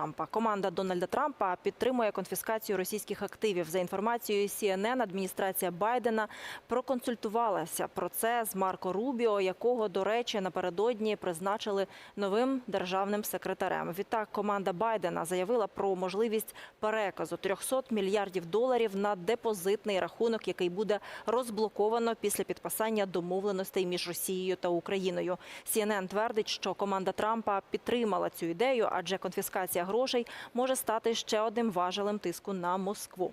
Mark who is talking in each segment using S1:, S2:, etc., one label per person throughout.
S1: Трампа. Команда Дональда Трампа підтримує конфіскацію російських активів. За інформацією CNN, адміністрація Байдена проконсультувалася про це з Марко Рубіо, якого, до речі, напередодні призначили новим державним секретарем. Відтак, команда Байдена заявила про можливість переказу 300 мільярдів доларів на депозитний рахунок, який буде розблоковано після підписання домовленостей між Росією та Україною. CNN твердить, що команда Трампа підтримала цю ідею, адже конфіскація грошей може стати ще одним важелем тиску на Москву.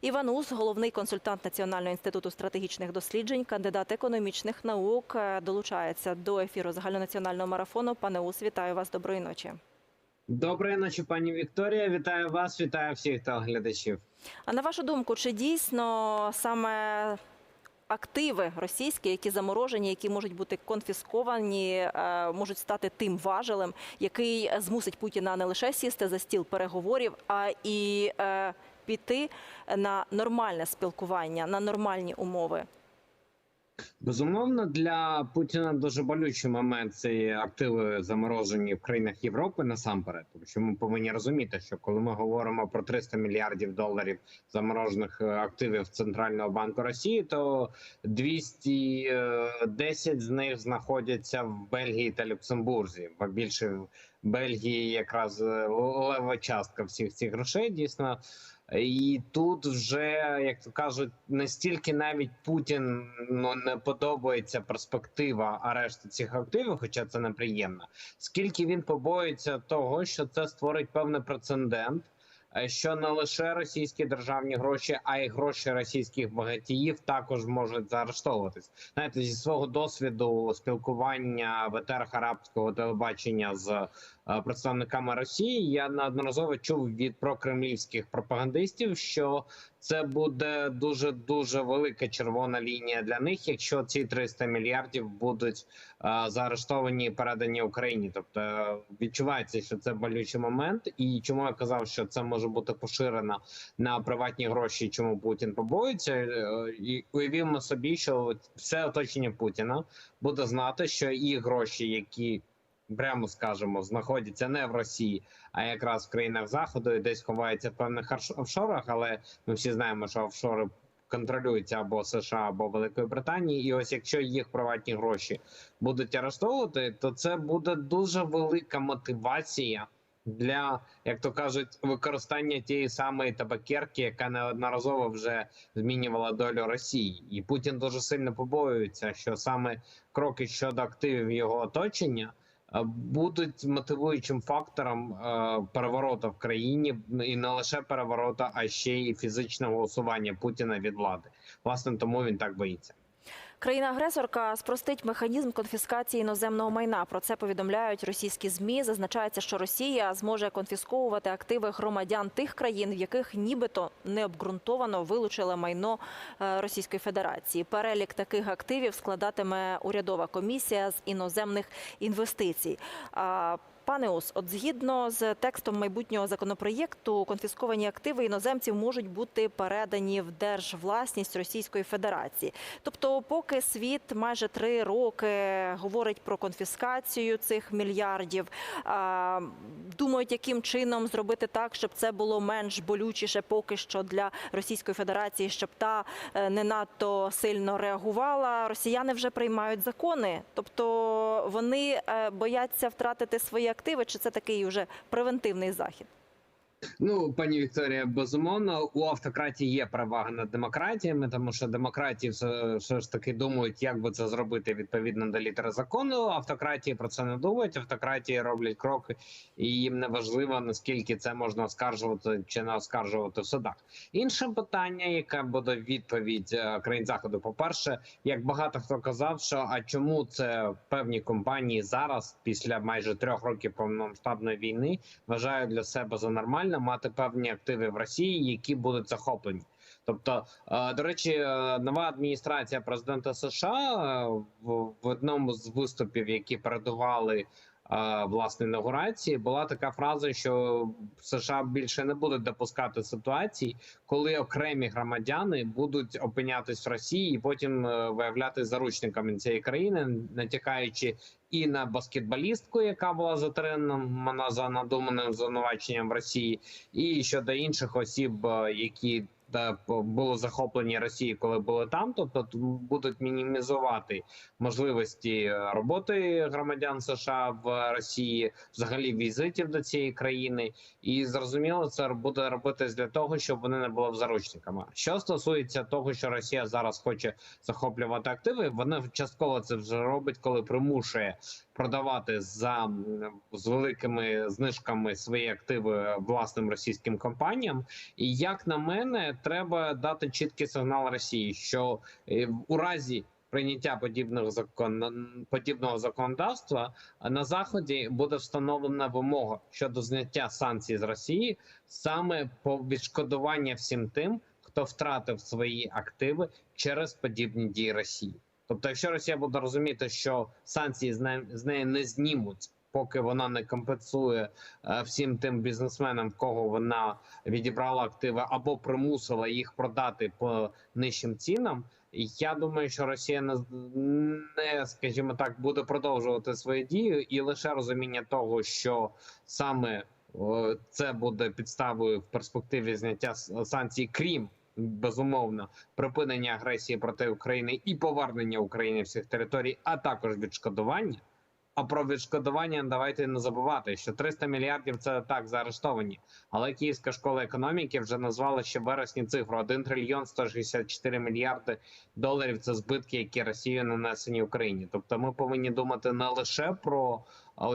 S1: Іван Ус, головний консультант Національного інституту стратегічних досліджень, кандидат економічних наук, е, долучається до ефіру загальнонаціонального марафону. Пане Ус, вітаю вас. Доброї ночі.
S2: Доброї ночі, пані Вікторія. Вітаю вас, вітаю всіх телеглядачів.
S1: А на вашу думку, чи дійсно саме активи російські, які заморожені, які можуть бути конфісковані, е, можуть стати тим важелем, який змусить Путіна не лише сісти за стіл переговорів, а і е, піти на нормальне спілкування, на нормальні умови?
S2: Безумовно, для Путіна дуже болючий момент це активи заморожені в країнах Європи насамперед. Тому що ми повинні розуміти, що коли ми говоримо про 300 мільярдів доларів заморожених е, активів Центрального банку Росії, то 210 з них знаходяться в Бельгії та Люксембурзі. Бо більше в Бельгії якраз е, лева частка всіх цих грошей дійсно. І тут вже як то кажуть, настільки навіть Путін ну не подобається перспектива арешту цих активів, хоча це неприємно. Скільки він побоїться того, що це створить певний прецедент, що не лише російські державні гроші, а й гроші російських багатіїв також можуть заарештовуватись. Знаєте, зі свого досвіду спілкування ветер арабського телебачення з е, представниками Росії, я неодноразово чув від прокремлівських пропагандистів, що це буде дуже дуже велика червона лінія для них, якщо ці 300 мільярдів будуть е, заарештовані і передані Україні. Тобто е, відчувається, що це болючий момент, і чому я казав, що це може бути поширено на приватні гроші, чому Путін побоїться, Е, і уявімо собі, що все оточення Путіна буде знати, що і гроші, які прямо скажемо, знаходяться не в Росії, а якраз в країнах заходу і десь ховаються в певних офшорах. Але ми всі знаємо, що офшори контролюються або США, або Великої Британії. І ось якщо їх приватні гроші будуть арештовувати, то це буде дуже велика мотивація. Для як то кажуть, використання тієї самої табакерки, яка неодноразово вже змінювала долю Росії, і Путін дуже сильно побоюється, що саме кроки щодо активів його оточення будуть мотивуючим фактором е, переворота в країні і не лише переворота, а ще й фізичного усування Путіна від влади. Власне, тому він так боїться.
S1: Країна-агресорка спростить механізм конфіскації іноземного майна. Про це повідомляють російські змі. Зазначається, що Росія зможе конфісковувати активи громадян тих країн, в яких нібито необґрунтовано вилучили майно е, Російської Федерації. Перелік таких активів складатиме урядова комісія з іноземних інвестицій. Пане Ус, от згідно з текстом майбутнього законопроєкту, конфісковані активи іноземців можуть бути передані в держвласність Російської Федерації. Тобто, поки світ майже три роки говорить про конфіскацію цих мільярдів, думають, яким чином зробити так, щоб це було менш болючіше поки що для Російської Федерації, щоб та е, не надто сильно реагувала. Росіяни вже приймають закони, тобто вони е, бояться втратити свої активи, чи це такий вже превентивний захід?
S2: Ну, пані Вікторія, безумовно, у автократії є перевага над демократіями, тому що демократії все, все ж таки думають, як би це зробити відповідно до літери закону. Автократії про це не думають. Автократії роблять кроки, і їм не важливо наскільки це можна оскаржувати чи не оскаржувати в судах. Інше питання, яке буде відповідь е, країн заходу. По перше, як багато хто казав, що а чому це певні компанії зараз, після майже трьох років повномасштабної війни, вважають для себе за нормальне мати певні активи в Росії, які будуть захоплені. Тобто, е, до речі, е, нова адміністрація президента США е, в одному з виступів, які передували власне інаугурації була така фраза, що США більше не будуть допускати ситуацій, коли окремі громадяни будуть опинятись в Росії і потім е, виявлятися заручниками цієї країни, натякаючи і на баскетболістку, яка була затримана за надуманим звинуваченням в Росії, і щодо інших осіб, е, які були захоплені Росії, коли були там, тобто будуть мінімізувати можливості е, роботи громадян США в Росії, взагалі візитів до цієї країни, і зрозуміло, це буде робитись для того, щоб вони не були заручниками. Що стосується того, що Росія зараз хоче захоплювати активи, вона частково це вже робить, коли примушує продавати за з великими знижками свої активи власним російським компаніям. І як на мене, треба дати чіткий сигнал Росії, що е, у разі прийняття подібних закон подібного законодавства на заході буде встановлена вимога щодо зняття санкцій з Росії саме по відшкодування всім тим, хто втратив свої активи через подібні дії Росії. Тобто, якщо Росія буде розуміти, що санкції з неї, з неї не знімуть, поки вона не компенсує е, всім тим бізнесменам, кого вона відібрала активи або примусила їх продати по нижчим цінам. Я думаю, що Росія не, не скажімо так, буде продовжувати свою дію, і лише розуміння того, що саме це буде підставою в перспективі зняття санкцій, крім безумовно припинення агресії проти України і повернення Україні всіх територій, а також відшкодування. А про відшкодування давайте не забувати, що 300 мільярдів це так заарештовані. Але Київська школа економіки вже назвала ще вересні цифру 1 трильйон 164 мільярди доларів. Це збитки, які Росією нанесені Україні. Тобто, ми повинні думати не лише про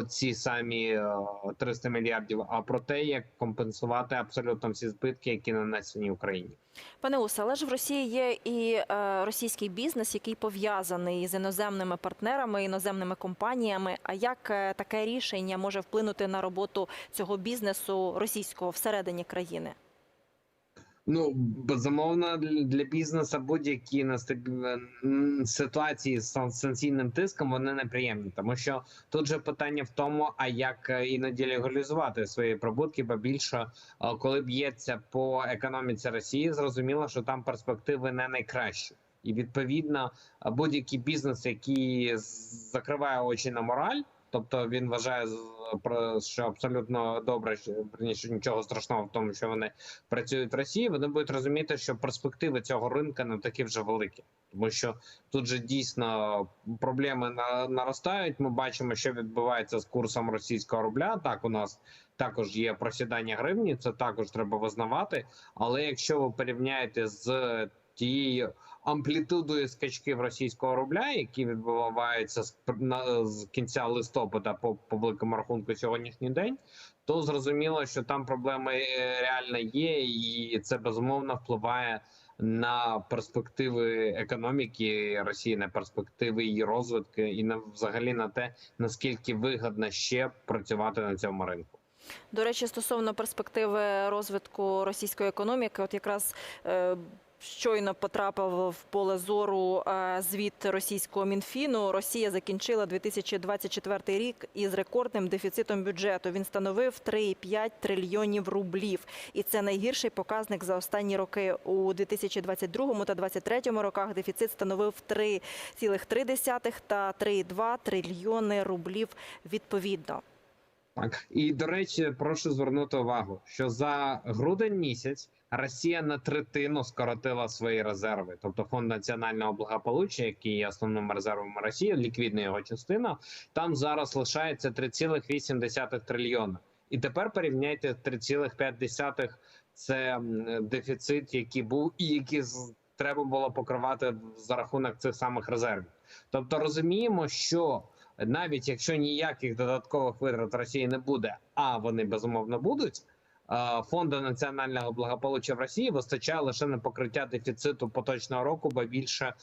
S2: ці самі е, 300 мільярдів, а про те, як компенсувати абсолютно всі збитки, які нанесені Україні.
S1: Пане Усе, але ж в Росії є і е, російський бізнес, який пов'язаний з іноземними партнерами, іноземними компаніями. А як е, таке рішення може вплинути на роботу цього бізнесу російського всередині країни?
S2: Ну безумовно, для бізнесу будь-які настаб- ситуації з сан- санкційним тиском вони неприємні, тому що тут же питання в тому, а як е, іноді легалізувати свої прибутки, бо більше е, коли б'ється по економіці Росії, зрозуміло, що там перспективи не найкращі. І відповідно е, будь-який бізнес, який закриває очі на мораль, тобто він вважає що абсолютно добре, що нічого страшного в тому, що вони працюють в Росії, вони будуть розуміти, що перспективи цього ринка не такі вже великі, тому що тут же дійсно проблеми на, наростають. Ми бачимо, що відбувається з курсом російського рубля. Так, у нас також є просідання гривні, це також треба визнавати. Але якщо ви порівняєте з тією амплітудою скачків російського рубля, які відбуваються з, з кінця листопада по, по великому рахунку сьогоднішній день, то зрозуміло, що там проблеми е, реально є, і це безумовно впливає на перспективи економіки Росії, на перспективи її розвитку, і на взагалі на те, наскільки вигідно ще працювати на цьому ринку.
S1: До речі, стосовно перспективи розвитку російської економіки, от якраз е, щойно потрапив в поле зору е, звіт російського мінфіну. Росія закінчила 2024 рік із рекордним дефіцитом бюджету. Він становив 3,5 трильйонів рублів, і це найгірший показник за останні роки. У 2022 та 2023 роках дефіцит становив 3,3 та 3,2 трильйони рублів відповідно.
S2: Так і до речі, прошу звернути увагу, що за грудень місяць Росія на третину скоротила свої резерви, тобто фонд національного благополуччя, який є основним резервом Росії, ліквідна його частина. Там зараз лишається 3,8 трильйона. І тепер порівняйте 3,5 – це дефіцит, який був, і який треба було покривати за рахунок цих самих резервів. Тобто розуміємо, що навіть якщо ніяких додаткових витрат Росії не буде, а вони безумовно будуть. е, Фонду національного благополуччя в Росії вистачає лише на покриття дефіциту поточного року, бо більше, е,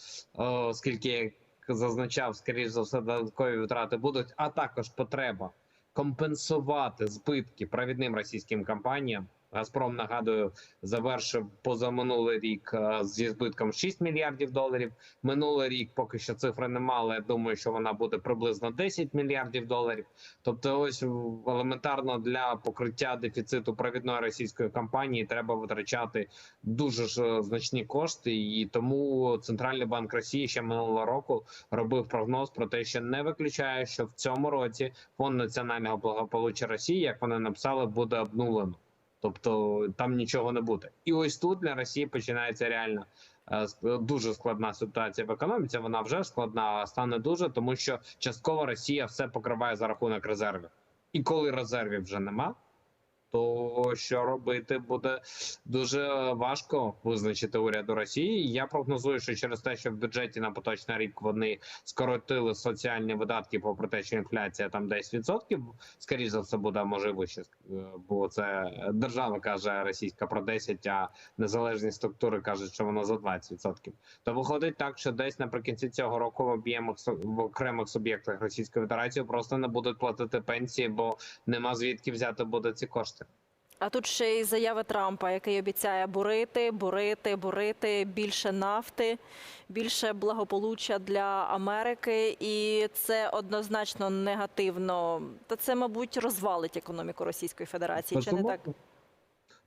S2: оскільки як зазначав, скоріш за все, додаткові витрати будуть, а також потреба компенсувати збитки провідним російським компаніям, Газпром нагадую завершив позаминулий рік е, зі збитком 6 мільярдів доларів. Минулий рік поки що цифри нема, але я думаю, що вона буде приблизно 10 мільярдів доларів. Тобто, ось елементарно для покриття дефіциту провідної російської компанії треба витрачати дуже ж е, значні кошти, і тому центральний банк Росії ще минулого року робив прогноз про те, що не виключає, що в цьому році фонд національного благополуччя Росії, як вони написали, буде обнулено. Тобто там нічого не буде, і ось тут для Росії починається реально е, дуже складна ситуація в економіці. Вона вже складна, а стане дуже, тому що частково Росія все покриває за рахунок резервів. І коли резервів вже нема, то що робити буде дуже важко визначити уряду Росії. Я прогнозую, що через те, що в бюджеті на поточний рік вони скоротили соціальні видатки, попри те, що інфляція там 10%, скоріше за все буде може бо це держава каже російська про 10, а незалежні структури кажуть, що воно за 20%. То виходить так, що десь наприкінці цього року в об'ємах в окремих суб'єктах Російської Федерації просто не будуть платити пенсії, бо нема звідки взяти буде ці кошти.
S1: А тут ще й заяви Трампа, який обіцяє бурити, бурити, бурити більше нафти, більше благополуччя для Америки, і це однозначно негативно. Та це, мабуть, розвалить економіку Російської Федерації. Чи не так?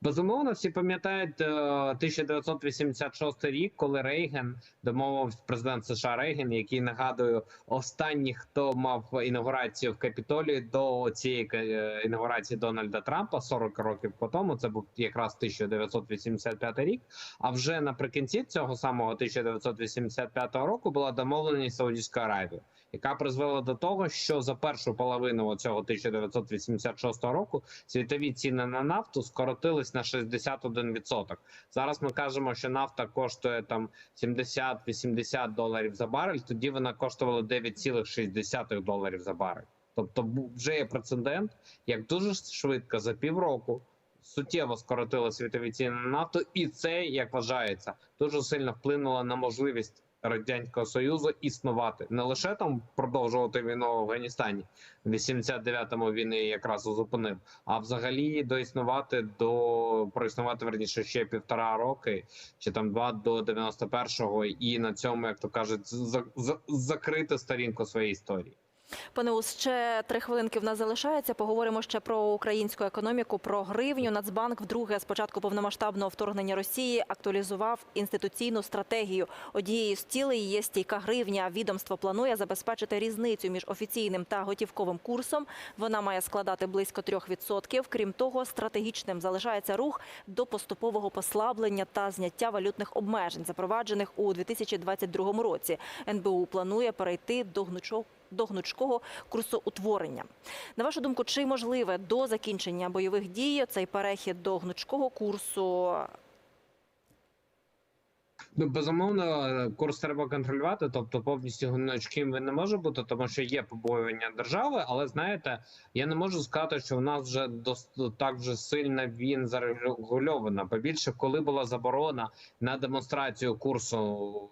S2: Безумовно, всі пам'ятають е, 1986 рік, коли Рейген домовився президент США Рейген, який нагадую, останній, хто мав інаугурацію в Капітолії до цієї е, інаугурації Дональда Трампа 40 років по тому. Це був якраз 1985 рік. А вже наприкінці цього самого 1985 року була домовленість Саудівської Аравії, яка призвела до того, що за першу половину цього 1986 року світові ціни на нафту скоротились на 61%. Зараз ми кажемо, що нафта коштує там 70-80 доларів за барель. Тоді вона коштувала 9,6 доларів за барель. Тобто вже є прецедент, як дуже швидко за півроку суттєво скоротили світові ціни на нафту, і це як вважається дуже сильно вплинуло на можливість радянського союзу існувати не лише там продовжувати війну в Афганістані. В 89-му він її якраз зупинив, а взагалі доіснувати до проіснувати верніше ще півтора роки, чи там два до 91-го, і на цьому, як то кажуть, за, за, закрити сторінку своєї історії.
S1: Пане Ус, ще три хвилинки в нас залишається. Поговоримо ще про українську економіку, про гривню. Нацбанк вдруге з початку повномасштабного вторгнення Росії актуалізував інституційну стратегію. Однією з цілей є стійка гривня. Відомство планує забезпечити різницю між офіційним та готівковим курсом. Вона має складати близько 3%. Крім того, стратегічним залишається рух до поступового послаблення та зняття валютних обмежень, запроваджених у 2022 році. НБУ планує перейти до гнучого до гнучкого курсоутворення. На вашу думку, чи можливе до закінчення бойових дій цей перехід до гнучкого курсу?
S2: Ну, безумовно, курс треба контролювати, тобто повністю гнучким він не може бути, тому що є побоювання держави. Але знаєте, я не можу сказати, що в нас вже дос- так вже сильно він зарегульовано. Побільше, коли була заборона на демонстрацію курсу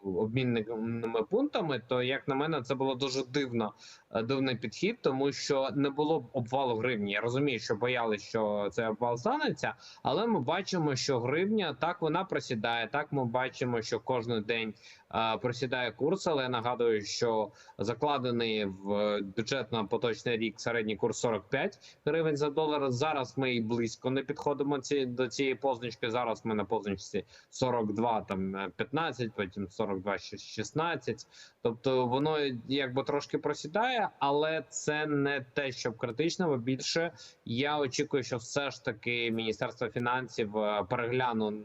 S2: обмінними пунктами, то як на мене, це було дуже дивно, дивний підхід, тому що не було б обвалу гривні. Я розумію, що боялися, що цей обвал станеться, але ми бачимо, що гривня так вона просідає. Так ми бачимо, що кожен день е, просідає курс. Але я нагадую, що закладений в бюджет на поточний рік середній курс 45 гривень за долар. Зараз ми і близько не підходимо ці до цієї позначки. Зараз ми на позначці 42, там е, 15, потім 42, 16. Тобто воно якби трошки просідає, але це не те, щоб критично, бо більше я очікую, що все ж таки Міністерство фінансів е, перегляну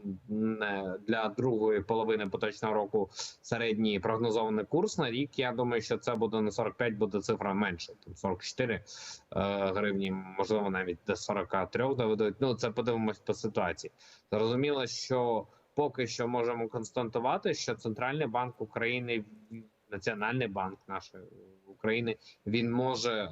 S2: для другої половини поточного року середній прогнозований курс на рік. Я думаю, що це буде не 45, буде цифра менше, там 44 е, гривні, можливо, навіть до 43 доведуть. Ну це подивимось по ситуації. Зрозуміло, що поки що можемо констатувати, що Центральний банк України. Національний банк нашої України він може е,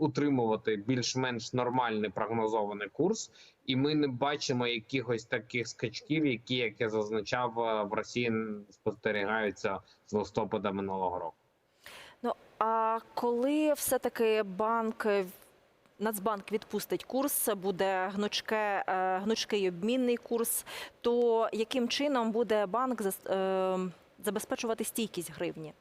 S2: утримувати більш-менш нормальний прогнозований курс, і ми не бачимо якихось таких скачків, які як я зазначав е, в Росії спостерігаються з листопада минулого року.
S1: Ну а коли все-таки банк Нацбанк відпустить курс, буде гнучке, е, гнучкий обмінний курс. То яким чином буде банк зас- е, забезпечувати стійкість гривні?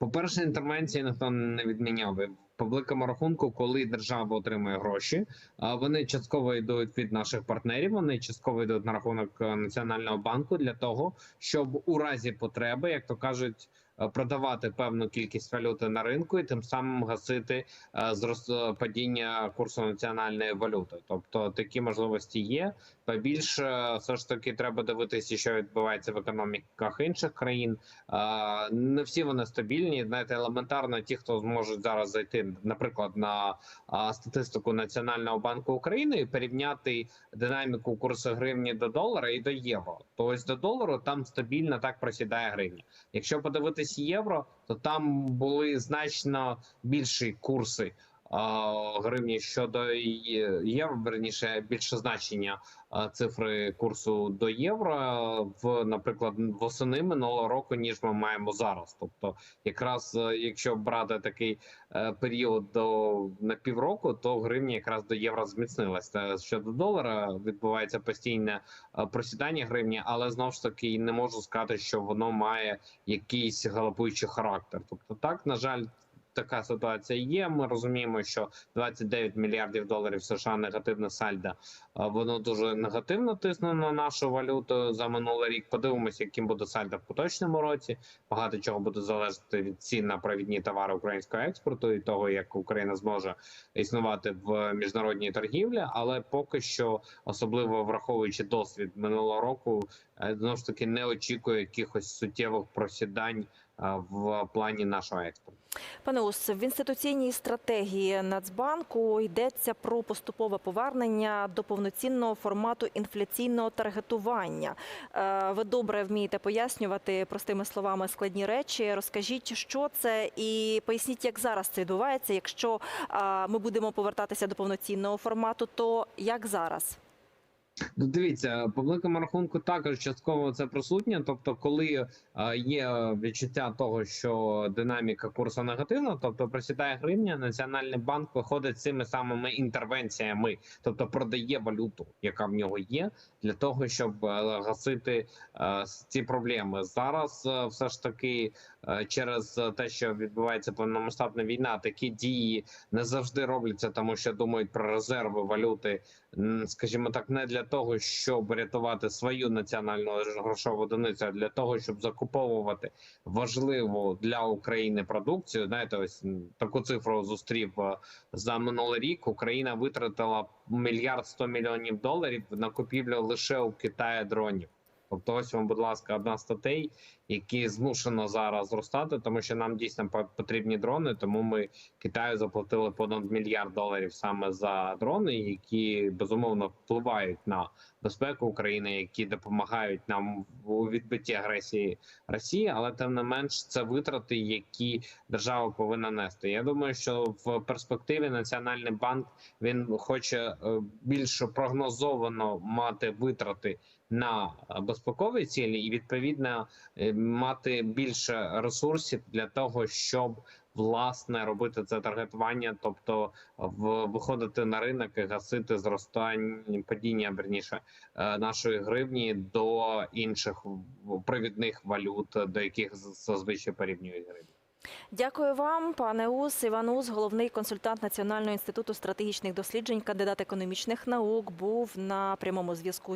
S2: По-перше, інтервенції ніхто не відміняв. По великому рахунку, коли держава отримує гроші, вони частково йдуть від наших партнерів. Вони частково йдуть на рахунок е, національного банку для того, щоб у разі потреби, як то кажуть, продавати певну кількість валюти на ринку і тим самим гасити е, е, падіння курсу національної валюти. Тобто такі можливості є. Побільше все ж таки треба дивитися, що відбувається в економіках інших країн. Не всі вони стабільні. Знаєте, елементарно, ті, хто зможуть зараз зайти, наприклад, на статистику Національного банку України і порівняти динаміку курсу гривні до долара і до євро. То ось до долару там стабільно так просідає гривня. Якщо подивитись євро, то там були значно більші курси. Гривні щодо євро, верніше більше значення цифри курсу до євро в, наприклад, восени минулого року, ніж ми маємо зараз. Тобто, якраз е, якщо брати такий е, період до на півроку, то гривня якраз до євро зміцнилася. Щодо долара відбувається постійне е, просідання гривні, але знову ж таки не можу сказати, що воно має якийсь галопуючий характер. Тобто, так на жаль. Така ситуація є. Ми розуміємо, що 29 мільярдів доларів США негативне сальдо а, Воно дуже негативно тисне на нашу валюту за минулий рік. Подивимося, яким буде сальдо в поточному році. Багато чого буде залежати від цін на провідні товари українського експорту і того, як Україна зможе існувати в міжнародній торгівлі. Але поки що, особливо враховуючи досвід минулого року, е, знову ж таки не очікує якихось суттєвих просідань е, в плані нашого експорту.
S1: Пане Ус, в інституційній стратегії Нацбанку йдеться про поступове повернення до повноцінного формату інфляційного таргетування. Е, Ви добре вмієте пояснювати простими словами складні речі. Розкажіть, що це, і поясніть, як зараз це відбувається. Якщо ми будемо повертатися до повноцінного формату, то як зараз?
S2: Ну, дивіться, по великому рахунку також частково це присутнє. Тобто, коли е, є відчуття того, що динаміка курсу негативна, тобто просідає гривня, національний банк виходить цими самими інтервенціями, тобто продає валюту, яка в нього є, для того, щоб е, гасити е, ці проблеми. Зараз е, все ж таки через те, що відбувається повномасштабна війна, такі дії не завжди робляться, тому що думають про резерви валюти скажімо так, не для того, щоб рятувати свою національну грошову одиницю, а для того, щоб закуповувати важливу для України продукцію. Знаєте, ось таку цифру зустрів за минулий рік. Україна витратила мільярд сто мільйонів доларів на купівлю лише у Китаї дронів. Тобто, ось вам, будь ласка, одна статей, які змушено зараз зростати, тому що нам дійсно по- потрібні дрони. Тому ми Китаю заплатили понад мільярд доларів саме за дрони, які безумовно впливають на безпеку України, які допомагають нам у відбитті агресії Росії. Але тим не менш, це витрати, які держава повинна нести. Я думаю, що в перспективі Національний банк він хоче е, більш прогнозовано мати витрати на безпекові цілі, і відповідно е, мати більше ресурсів для того, щоб власне робити це таргетування, тобто в виходити на ринок і гасити зростання падіння верніше е, нашої гривні до інших провідних валют, до яких зазвичай порівнюють гривню.
S1: Дякую вам, пане Ус. Іван Ус, головний консультант Національного інституту стратегічних досліджень, кандидат економічних наук, був на прямому зв'язку